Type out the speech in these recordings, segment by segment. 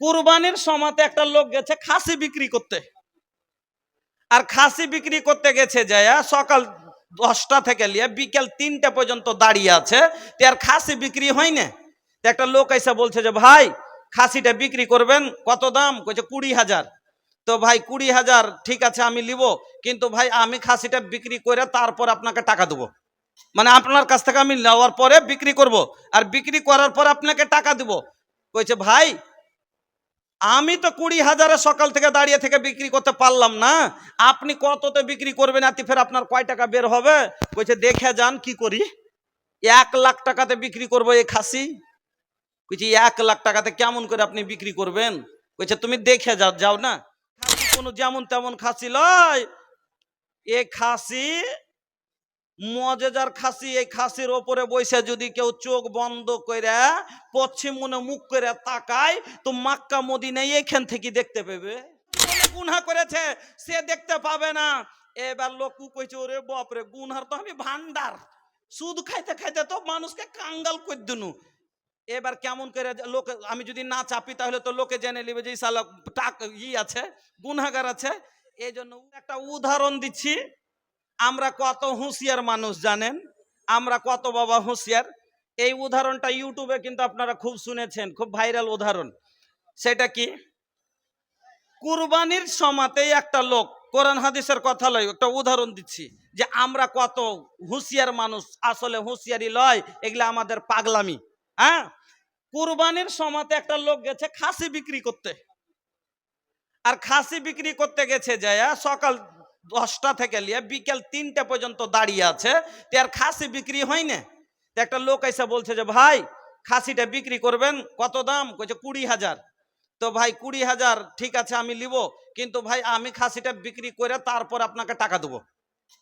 কুরবানির সময়তে একটা লোক গেছে খাসি বিক্রি করতে। আর খাসি বিক্রি করতে গেছে যায়া সকাল দশটা থেকে লিয়ে বিকেল তিনটা পর্যন্ত দাঁড়িয়ে আছে, তো আর খাসি বিক্রি হয় না। তো একটা লোক এসে বলছে যে, ভাই, খাসিটা বিক্রি করবেন, কত দাম? কইছে, কুড়ি হাজার। তো, ভাই, কুড়ি হাজার, ঠিক আছে, আমি নিব কিন্তু ভাই, আমি খাসিটা বিক্রি করে তারপর আপনাকে টাকা দেবো। মানে আপনার কাছ থেকে আমি নেওয়ার পরে বিক্রি করব, আর বিক্রি করার পর আপনাকে টাকা দেবো। কইছে, ভাই আমি তো কুড়ি হাজারে সকাল থেকে দাঁড়িয়ে থেকে বিক্রি করতে পারলাম না। আপনি কততে বিক্রি করবেন? আতি ফের আপনার কয় টাকা বের হবে? বলছে, দেখে যান কি করি। এক লাখ টাকাতে বিক্রি করব এই খাসি। কইছে এক লাখ টাকাতে কেমন করে আপনি বিক্রি করবেন? বলছে, তুমি দেখে যাও যাও না। কোনো যেমন তেমন খাসি লয়। এ খাসি মজেজার খাসি, এই খাসির ওপরে বসে যদি কেউ চোখ বন্ধ করে পশ্চিম মনে মুখ করে তাকায়, তো মাক্কা মদিনা এখান থেকে দেখতে পাবে। গুনহা করেছে, সে দেখতে পাবে না। এবার লোক কইছে, ওরে বাপরে, গুনহার তো আমি ভান্ডার সুদ খাইতে খাইতে তো মানুষকে কাঙ্গাল করে দিনু। এবার কেমন করে লোক, আমি যদি না চাপি, তাহলে তো লোকে জেনে নেবে যে শালা টাক, ই আছে গুনাগার আছে। এই জন্য একটা উদাহরণ দিচ্ছি। আমরা কত হুঁশিয়ার মানুষ জানেন? আমরা কত বাবা হুঁশিয়ার? এই উদাহরণটা ইউটিউবে কিন্তু আপনারা খুব শুনেছেন, খুব ভাইরাল উদাহরণ। সেটা কি? কুরবানির সমাতেই একটা লোক, কোরআন হাদিসের কথা লয় একটা উদাহরণ দিচ্ছি, যে আমরা কত হুঁশিয়ার মানুষ, আসলে হুঁশিয়ারি লয়, এগুলা আমাদের পাগলামি হ্যাঁ? কুরবানির সমাতে একটা লোক গেছে খাসি বিক্রি করতে। আর খাসি বিক্রি করতে গেছে যায়া সকাল দশটা থেকে লিয়ে বিকেল তিনটা পর্যন্ত দাঁড়িয়ে আছে, তো আর খাসি বিক্রি হয় না। তো একটা লোক এসে বলছে যে, ভাই, খাসিটা বিক্রি করবেন, কত দাম? কইছে, কুড়ি হাজার। তো, ভাই, কুড়ি হাজার, ঠিক আছে, আমি নিব কিন্তু ভাই, আমি খাসিটা বিক্রি করে তারপর আপনাকে টাকা দেবো।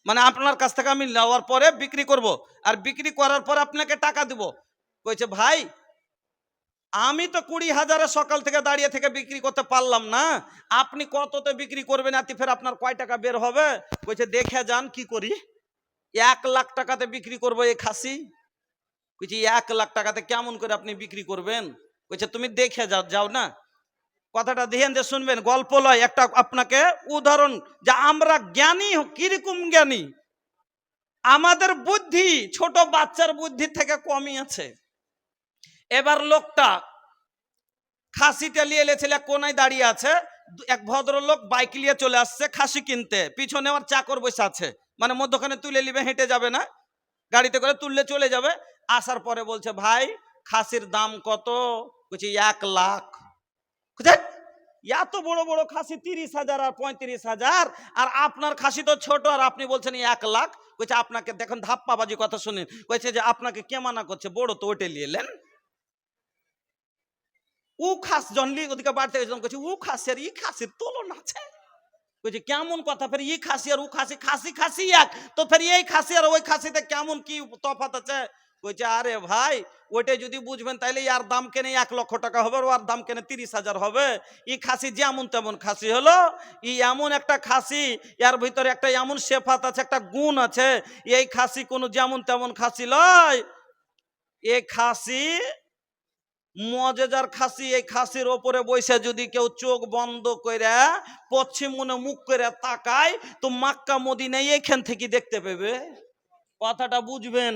মানে আপনার কাছ থেকে আমি নেওয়ার পরে বিক্রি করব, আর বিক্রি করার পর আপনাকে টাকা দেবো। কইছে, ভাই আমি তো কুড়ি হাজারে সকাল থেকে দাঁড়িয়ে থেকে বিক্রি করতে পারলাম না। আপনি কততে বিক্রি করবেন আতি ফের আপনার কয় টাকা বের হবে? বলছে, দেখে যান কি করি। এক লাখ টাকাতে বিক্রি করব এই খাসি। বলছি, এক লাখ টাকাতে কেমন করে আপনি বিক্রি করবেন? বলছে, তুমি দেখে যাও যাও না। কথাটা ধ্যান দিয়ে শুনবেন, গল্প লয় একটা আপনাকে উদাহরণ, যে আমরা জ্ঞানী, কীরকম জ্ঞানী? আমাদের বুদ্ধি, ছোট বাচ্চার বুদ্ধি থেকে কমই আছে। এবার লোকটা খাসিটা নিয়ে এলেছিল কোনায় দাঁড়িয়ে আছে এক ভদ্রলোক বাইক নিয়ে চলে আসছে খাসি কিনতে। পিছনে আমার চাকর বসে আছে মানে মধ্যখানে তুলে নিবে, হেঁটে যাবে না, গাড়িতে করে তুললে চলে যাবে। আসার পরে বলছে, ভাই, খাসির দাম কত? বলছি, এক লাখ। এত বড় বড় খাসি তিরিশ হাজার আর পঁয়ত্রিশ হাজার, আর আপনার খাসি তো ছোট, আর আপনি বলছেন এক লাখ। কইছে আপনাকে দেখুন, ধাপ্পাবাজি কথা শুনেন। কইছে যে, আপনাকে কে মানা করছে? বড় তো ওটে নিয়ে এলেন। ও খাস জনলি ওদিকে বাড়তে গেছিলাম কইছে, ও খাসি আর ই খাসির তুলনা আছে? কইছে, কেমন কথা, ফের ই খাসি আর ও খাসি খাসি খাসি এক, তো ফের এই খাসি আর ওই খাসিতে কেমন কি তফাত আছে? কইছে, আরে ভাই, ওইটাই যদি বুঝবেন, তাইলে ইয়ার দাম কেনে এক লক্ষ টাকা হবে, আর দাম কেনে তিরিশ হাজার হবে। ই খাসি যেমন তেমন খাসি হলো, ই এমন একটা খাসি, ইয়ার ভিতরে একটা এমন শেফাত আছে, একটা গুণ আছে, এই খাসি কোনো যেমন তেমন খাসি লয়, এ খাসি মজেজার খাসি, এই খাসির ওপরে বসে যদি কেউ চোখ বন্ধ করে পশ্চিম মনে মুখ করে তাকায়, তো মাক্কা মদিনা এখান থেকে দেখতে পাবে কথাটা বুঝবেন,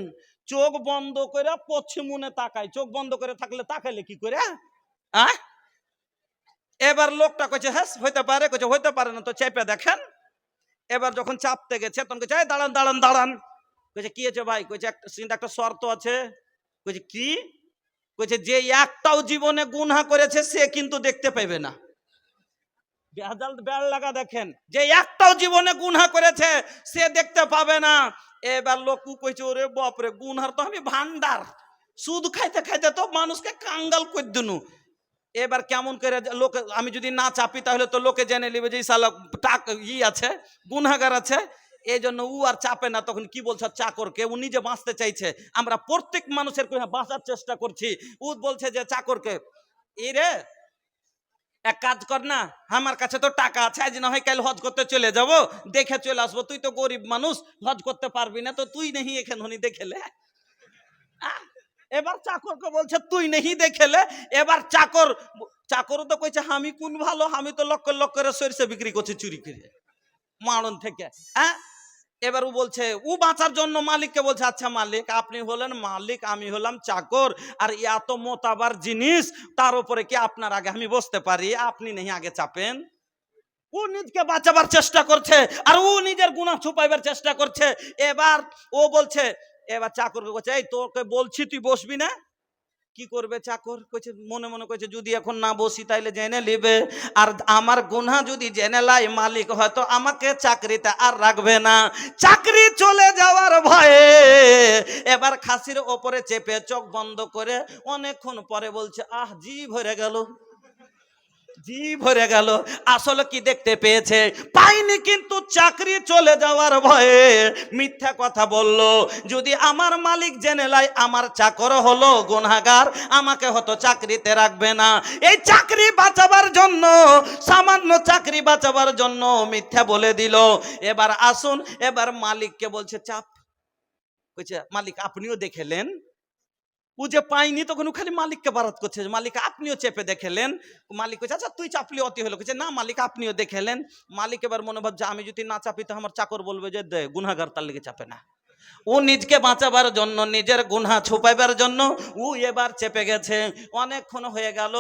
চোখ বন্ধ করে পশ্চিম মনে তাকায়। চোখ বন্ধ করে থাকলে তাকাইলে কি করে এবার লোকটা কইছে হ্যাঁ হইতে পারে। কইছে, হইতে পারে না, তো চেপে দেখেন। এবার যখন চাপতে গেছে, তখন কইছে দাঁড়ান দাঁড়ান দাঁড়ান। কইছে, কি আছে ভাই? কইছে, একটা একটা শর্ত আছে। কইছে, কি? কইছে যে একটাও জীবনে গুনহা করেছে সে কিন্তু দেখতে পাইবে না। বেজাল বেল লাগা দেখেন। যে একটাও জীবনে গুনহা করেছে সে দেখতে পাবে না। এবার লোক কইছে ওরে বাপরে গুনহার তো আমি ভান্ডার সুদ খাইতে খাইতে তো মানুষকে কাঙ্গাল করে দিনু। এবার কেমন করে লোকে আমি যদি না চাপি তাহলে তো লোকে জেনে নেবে যে শালা টাক ই আছে গুনহাগার আছে। এই জন্য উ আর চাপে না, তখন কি বলছে? চাকরকে ও নিজে বাঁচতে চাইছে। আমরা প্রত্যেক মানুষের বাঁচার চেষ্টা করছি। উ বলছে যে, চাকরকে এই রে এক কাজ কর না, আমার কাছে তো টাকা আছে, আজ না হয় কাল হজ করতে চলে যাব, দেখে চলে আসব। তুই তো গরিব মানুষ, হজ করতে পারবি না, তো তুই নেই এখানে দেখেলে? এবার চাকরকে বলছে, তুই নেহি দেখেলে, এবার চাকর চাকর তো কইছে আমি কোন ভালো আমি তো লক্ষ লক্ষ করে সরিষা বিক্রি করছি চুরি করে, মারণ থেকে। হ্যাঁ এবার ও বলছে, ও বাঁচার জন্য মালিককে বলছে আচ্ছা মালিক, আপনি হলেন মালিক, আমি হলাম চাকর, আর এত মোতাবার জিনিস, তার উপরে কি আপনার আগে আমি বসতে পারি? আপনি নেই আগে চাপেন। ও নিজকে বাঁচাবার চেষ্টা করছে, আর ও নিজের গুণা ছুপাইবার চেষ্টা করছে। এবার ও বলছে, এবার চাকরকে বলছে, এই তোকে বলছি, তুই বসবি না? কি করবে চাকর? কইছে, মনে মনে কইছে, যদি এখন না বসি তাইলে জেনে লিবে। আর আমার গুনা যদি জেনে লাই মালিক, হয়তো আমাকে চাকরিতে আর রাখবে না। চাকরি চলে যাওয়ার ভয়ে এবার খাসির ওপরে চেপে চোখ বন্ধ করে অনেকক্ষণ পরে বলছে, আহ, জি, ভরে গেল। জি ভরে গেল। আসলে কি দেখতে পেয়েছে? পাইনি কিন্তু চাকরি চলে যাওয়ার ভয়ে মিথ্যা কথা বলল। যদি আমার মালিক জেনে লাই আমার চাকর হলো গুনাগার আমাকে হতো চাকরিতে রাখবে না। এই চাকরি বাঁচাবার জন্য, সামান্য চাকরি বাঁচাবার জন্য মিথ্যা বলে দিল। এবার আসুন, এবার মালিককে বলছে, চাপ। বলছে মালিক, আপনিও দেখেলেন ও যে পাইনি তখন ও খালি মালিককে বারাত করছে। মালিক, আপনিও চেপে দেখেলেন। মালিক কইছে আচ্ছা তুই চাপলি, অতি হলো কইছে, না মালিক, আপনিও দেখেলেন। মালিক এবার মনে ভাবছে, আমি যদি না চাপি, তো আমার চাকর বলবে যে, দে গুনাগার তার লেগে চাপে না। ও নিজকে বাঁচাবার জন্য, নিজের গুনা ছুপাইবার জন্য ও এবার চেপে গেছে। অনেকক্ষণ হয়ে গেল।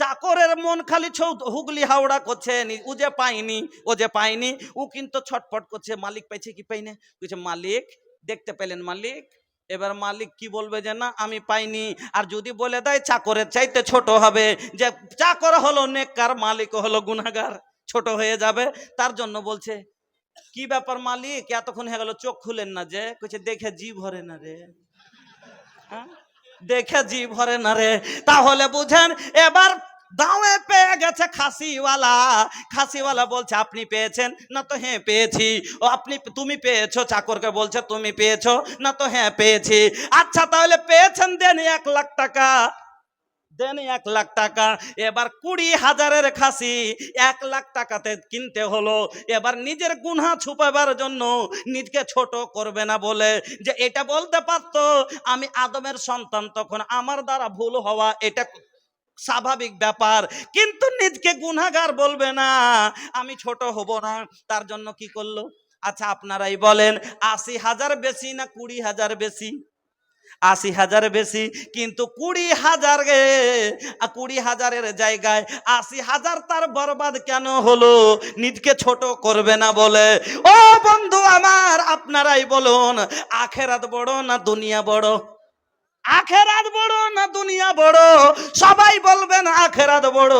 চাকরের মন খালি ছৌ হুগলি হাওড়া করছে। ও যে পাইনি ও যে পাইনি ও কিন্তু ছটফট করছে। মালিক পাইছে কি পাইনে কইছে, মালিক, দেখতে পেলেন মালিক? এবার মালিক কি বলবে যে, না, আমি পাইনি। আর যদি বলে দেয়, চাকরের চাইতে ছোট হবে। যে চাকর হলো নেককার, মালিক হলো গুনাগার ছোট হয়ে যাবে। তার জন্য বলছে, কি ব্যাপার মালিক? এতক্ষণ হয়ে গেল, চোখ খুলেন না যে? কইছে, দেখে জি ভরে না রে। হ্যাঁ? দেখে জি ভরে না রে। তাহলে বুঝেন, এবার দাওয়ে পেয়ে গেছে খাসিওয়ালা। খাসিওয়ালা বলছে, আপনি পেয়েছেন? না তো হ্যাঁ পেয়েছি। ও, আপনি, তুমি পেয়েছ? চাকরকে বলছে, তুমি পেয়েছ? না তো হ্যাঁ পেয়েছি। আচ্ছা তাহলে পেয়েছেন, দেন এক লাখ টাকা। দেন এক লাখ টাকা। এবার কুড়ি হাজারের খাসি। এক লাখ টাকাতে কিনতে হলো। এবার নিজের গুনহা ছুপাবার জন্য নিজকে ছোট করবে না বলে। যে এটা বলতে পারতো, আমি আদমের সন্তান, তখন আমার দ্বারা ভুল হওয়া, এটা স্বাভাবিক ব্যাপার। কিন্তু নিজকে গুনাগার বলবে না, আমি ছোট হব না। তার জন্য কি করল? আচ্ছা আপনারাই বলেন, আশি হাজার বেশি না কুড়ি হাজার বেশি? আশি হাজার বেশি, কিন্তু কুড়ি হাজার কুড়ি হাজারের জায়গায় আশি হাজার তার বরবাদ কেন হলো? নিজকে ছোট করবে না বলে। ও বন্ধু আমার, আপনারাই বলুন, আখেরাত বড় না দুনিয়া বড়? আখেরাত বড় না দুনিয়া বড়? সবাই বলবেন আখেরাত বড়।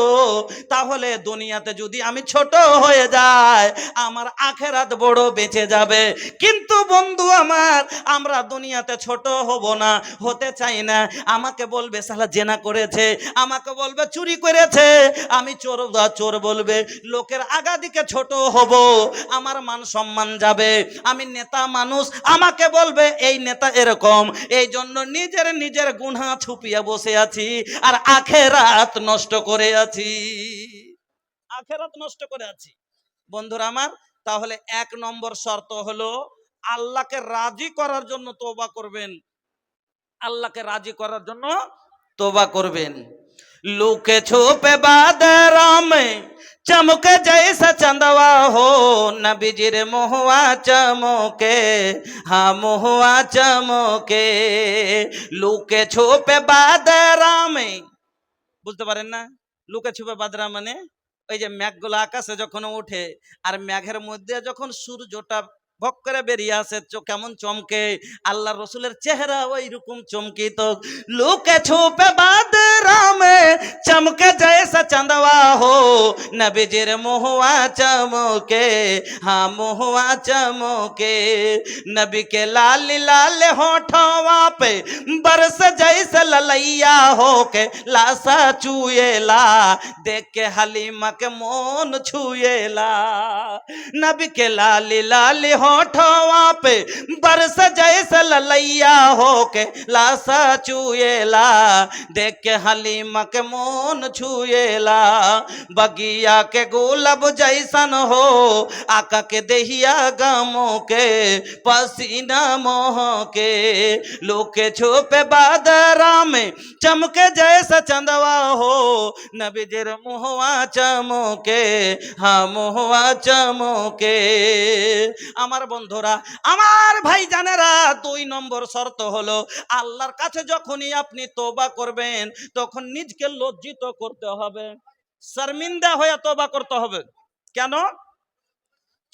তাহলে দুনিয়াতে যদি আমি ছোট হয়ে যাই, আমার আখেরাত বড় বেঁচে যাবে। কিন্তু বন্ধু আমার, আমরা দুনিয়াতে ছোট হব না, হতে চাই না। আমাকে বলবে সালা জেনা করেছে। আমাকে বলবে, চুরি করেছে। আমি চোর চোর বলবে, লোকের আগা দিকে ছোট হব, আমার মান সম্মান যাবে। আমি নেতা মানুষ, আমাকে বলবে, এই নেতা এরকম। এই জন্য নিজের নিজের গুণা ছুপিয়া বসে আছি আর আখেরাত নষ্ট করে আছি। আখেরাত নষ্ট করে আছি। বন্ধুরা আমার, তাহলে এক নম্বর শর্ত হলো আল্লাহকে রাজি করার জন্য তোবা করবেন। আল্লাহকে রাজি করার জন্য তোবা করবেন। লুকে ছুপে বাদরামে চমকে জৈসা চন্দवा हो নবীজির মহুয়া চমকে হা মহুয়া চমকে লুকে ছুপে বাদরামে বুঝতে পারেন না লুকে ছুপে বাদরা মানে ওই যে মেঘগুলো আকাশে যখন ওঠে আর মেঘের মধ্যে যখন সূর্যটা ভক করে বেরিয়ে আসে কেমন চমকে আল্লাহ রসুলের চেহারা ওই রকম চমকিত লুকে ছুপে বাদ রামে চমকে জয়সা চাঁদওয়া হো নবীজির মোহুয়া চমকে হা মোহুয়া চমকে नबी के लाल लाल होठवा पे बरस जैस ललैया हो के लासा चुएला देख के हलीमा के मोन छुएला नबी के लाल लाल हो होठवा पे बरस जैसे ललैया होके लासा चुएला, देख के हलीम के मोन छुएला, बगिया के गुलब जैसन हो, आका के दहिया गमो के, पसीना मोह के, लोके छुपे बादरा में चमके जैसा चंदवा हो नबीजर मुहवा चमो के हाँ मुहवा चमो के। আমার বন্ধুরা, আমার ভাই জানেরা দুই নম্বর শর্ত হলো আল্লাহর কাছে যখনই আপনি তোবা করবেন, তখন নিজকে লজ্জিত করতে হবে। শর্মিন্দা হয়ে তোবা করতে হবে। কেন?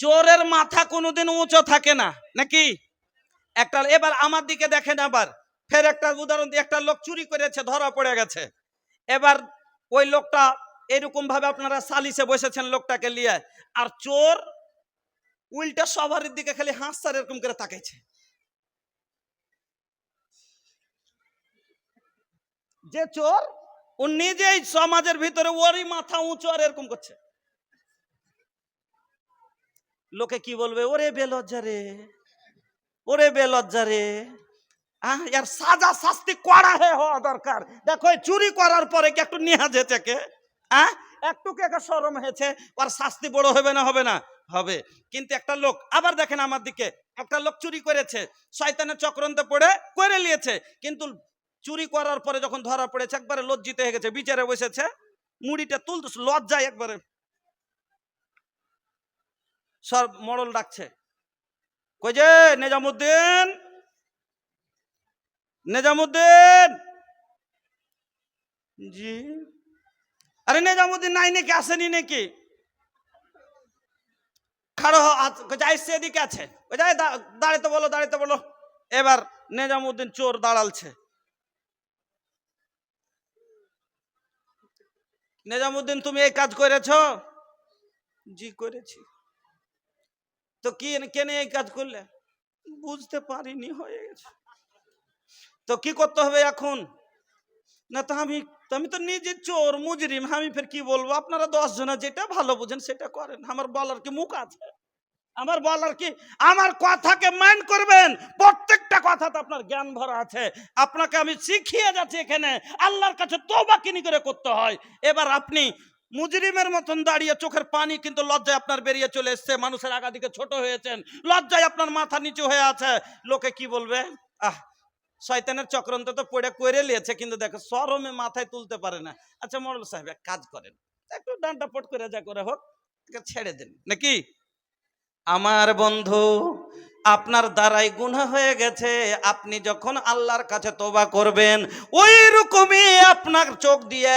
চোরের মাথা কোনোদিন উঁচু থাকে না, নাকি? একটা, এবার আমার দিকে দেখেন আবার। ফের একটা উদাহরণ দিয়ে একটা লোক চুরি করেছে, ধরা পড়ে গেছে। এবার ওই লোকটা এরকম ভাবে আপনারা সালিসে বসেছেন লোকটাকে নিয়ে। আর চোর উল্টা সবার দিকে খালি হাসছার এরকম করে তাকাইছে। যে চোর, ও নিজেই সমাজের ভিতরে ওরই মাথা উঁচু আর এরকম করছে। লোকে কি বলবে, ওরে বেলজ্জা রে, ওরে বেলজ্জা রে এর সাজা শাস্তি করা হে হওয়া দরকার। দেখো চুরি করার পরে কি একটু নেহা যেতে কে? হ্যাঁ একটু কে সরম হয়েছে? ওর শাস্তি বড় হবে না হবে না। হবে। কিন্তু একটা লোক আবার দেখেন আমার দিকে, একটা লোক চুরি করেছে, শয়তানের চক্রান্তে পড়ে, করে নিয়েছে। কিন্তু চুরি করার পরে যখন ধরা পড়েছে, একবারে লজ্জিত হয়ে গেছে, বিচারে বসেছে, মুড়িটা তুলতে লজ্জায় একবারে সব মরল ডাকছে। কই যে, নিজামুদ্দিন? নিজামুদ্দিন? জি। আরে নিজামুদ্দিন নাই নাকি? আসেনি নাকি? খাড়ো হ, হাত- কই যে আইসছে এদিকে আছে। ওই যাই দাঁড়াতে বলো দাঁড়াতে বলো। এবার নিজামুদ্দিন চোর দাঁড়ালছে। নিজামুদ্দিন তুমি এই কাজ করেছ? জি করেছি। তো কি কেন এই কাজ করলে? বুঝতে পারিনি হয়ে গেছে। তো কি করতে হবে এখন? না তো আমি তো আমি তো নিজে চোর, মুজরিম, আমি ফের কি বলব? আপনারা দশ জনা যেটা ভালো বুঝেন সেটা করেন। আমার বলার কি মুখ আছে? আমার বলার কি? আমার কথাকে মাইন্ড করবেন। প্রত্যেকটা কথাতে আপনার জ্ঞান ভরা আছে। আপনাকে আমি শিখিয়ে যাচ্ছি এখানে। আল্লাহর কাছে তোবা কিনি করে করতে হয়। এবার আপনি মুজরিমের মতন দাঁড়িয়ে চোখের পানি কিন্তু লজ্জায় আপনার বেরিয়ে চলে এসছে। মানুষের আগা দিকে ছোট হয়েছেন। লজ্জায় আপনার মাথা নিচু হয়ে আছে। লোকে কি বলবে? আহ শয়তানের চক্রান্ত তো পড়ে করে নিয়েছে কিন্তু দেখো সরমে মাথায় তুলতে পারে না। আচ্ছা মরল সাহেব, এক কাজ করেন। একটু ডান্টা পট করে যা করে হোক, ছেড়ে দেন। নাকি? আমার বন্ধু আপনার দ্বারাই গুনাহ হয়ে গেছে। আপনি যখন আল্লাহর কাছে তোবা করবেন ওই রকমই আপনার চোখ দিয়ে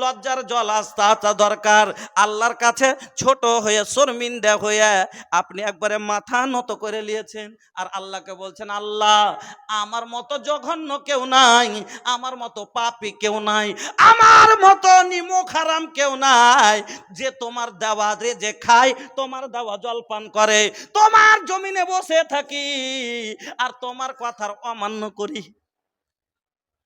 লজ্জার জল আসতে আসা দরকার। আল্লাহর কাছে ছোট হয়ে, শর্মিন্দা হয়ে আপনি একবারে মাথা নত করে নিয়েছেন আর আল্লাহকে বলছেন, আল্লাহ, আমার মতো জঘন্য কেউ নাই, আমার মতো পাপি কেউ নাই, আমার মতো নিমো খারাম কেউ নাই। যে তোমার দেওয়া যে খায়, তোমার দেওয়া জলপান করে, তোমার জমিনে বসে থাকি, আর তোমার কথার অমান্য করি।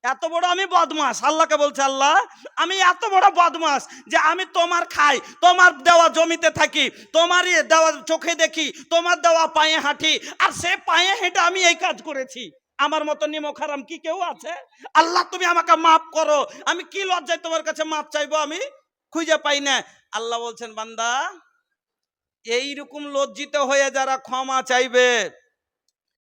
এত বড় আমি বদমাস আল্লাহকে বলছে আল্লাহ, আমি এত বড় বদমাস যে আমি তোমার খাই, তোমার দেওয়া জমিতে থাকি, তোমারই দেওয়া চোখে দেখি, তোমার দেওয়া পায়ে হাঁটি, আর সে পায়ে হেঁটে আমি এই কাজ করেছি। আমার মতো নিমক হারাম কি কেউ আছে? আল্লাহ, তুমি আমাকে মাফ করো। আমি কি লজ্জায় তোমার কাছে মাপ চাইব আমি? খুঁজে পাই না। আল্লাহ বলছেন, বান্দা এইরকম লজ্জিত হয়ে যারা ক্ষমা চাইবে